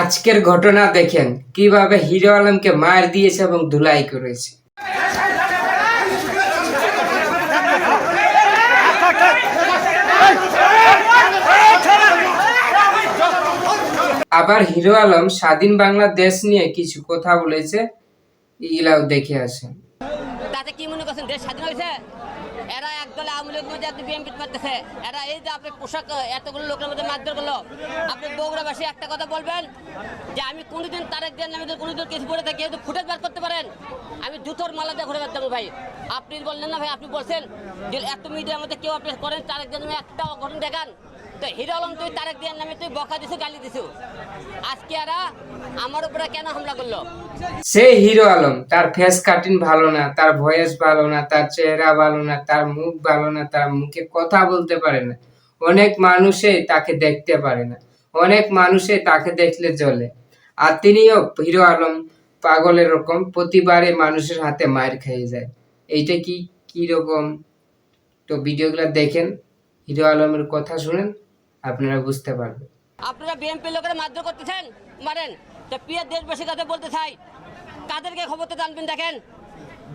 আজকের ঘটনা দেখেন। কীভাবে হিরো আলমকে মার দিয়েছে এবং ধুলাই করেছে। আবার হিরো আলম স্বাধীন বাংলাদেশ নিয়ে কিছু কথা বলেছে। এগুলাও দেখে আসেন। করছেন, দেশ স্বাধীন হয়েছে। এরা একদলে আওয়ামী লীগের মধ্যে আপনি বিএনপি মারতেছে এরা এই যে আপনি পোশাক, এতগুলো লোকের মধ্যে মারধর করল, আপনি বগুড়াবাসী একটা কথা বলবেন যে আমি কোনোদিন তারেক দেন আমি কোনোদিন কিছু পড়ে থাকি কিন্তু ফুটেজ বার করতে পারেন, আমি জুতোর মালা দিয়ে ঘুরে বেড়াতাম ভাই। আপনি বললেন না ভাই, আপনি বলছেন যে এত মিডিয়ার মধ্যে কেউ আপনি করেন, তারেক দেন একটা ঘটনা দেখান। তো হিরো আলম, তুই তারেক দেন নামে তুই বকা দিছু, গালি দিছু। আজকে এরা আমার উপরে কেন হামলা করল? সে হিরো আলম, তার ফেস কাটিং ভালো না, তার ভয়েস ভালো না, তার চেহারা ভালো না, তার মুখ ভালো না, তার মুখে কথা বলতে পারে না। অনেক মানুষে তাকে দেখতে পারে না। অনেক মানুষে তাকে দেখলে জ্বলে। আর তিনিও হিরো আলম, পাগলের রকম, প্রতিবারে মানুষের হাতে মার খেয়ে যায়। এইটা কি কি রকম তো ভিডিওগুলো দেখেন, হিরো আলমের কথা শুনেন। আপনারা বুঝতে পারবেন। আপনারা বিএনপি লোকেরা মারধর করতেছেন? মারেন। তো প্রিয় দেশবাসীর কাছে বলতে চাই কাদেরকে ক্ষমতা জানবেন দেখেন।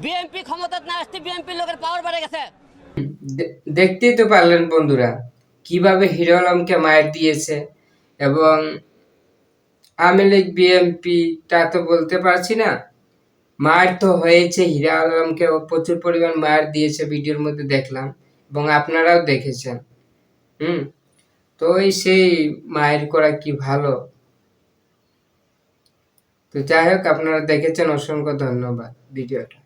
বিএনপি ক্ষমতা না আসতে বিএনপি লোকের পাওয়ার বেড়ে গেছে। দেখতেই তো পারলেন বন্ধুরা কীভাবে হিরো আলমকে মায়ের দিয়েছে এবং আওয়ামী লীগ বিএনপি তা তো বলতে পারছি না মার তো হয়েছে হিরো আলমকে প্রচুর পরিমাণ মার দিয়েছে ভিডিওর মধ্যে দেখলাম এবং আপনারাও দেখেছেন। হুম তো ওই সেই মায়ের করা কি ভালো? তো যাই হোক, আপনারা দেখেছেন, অসংখ্য ধন্যবাদ ভিডিওটা।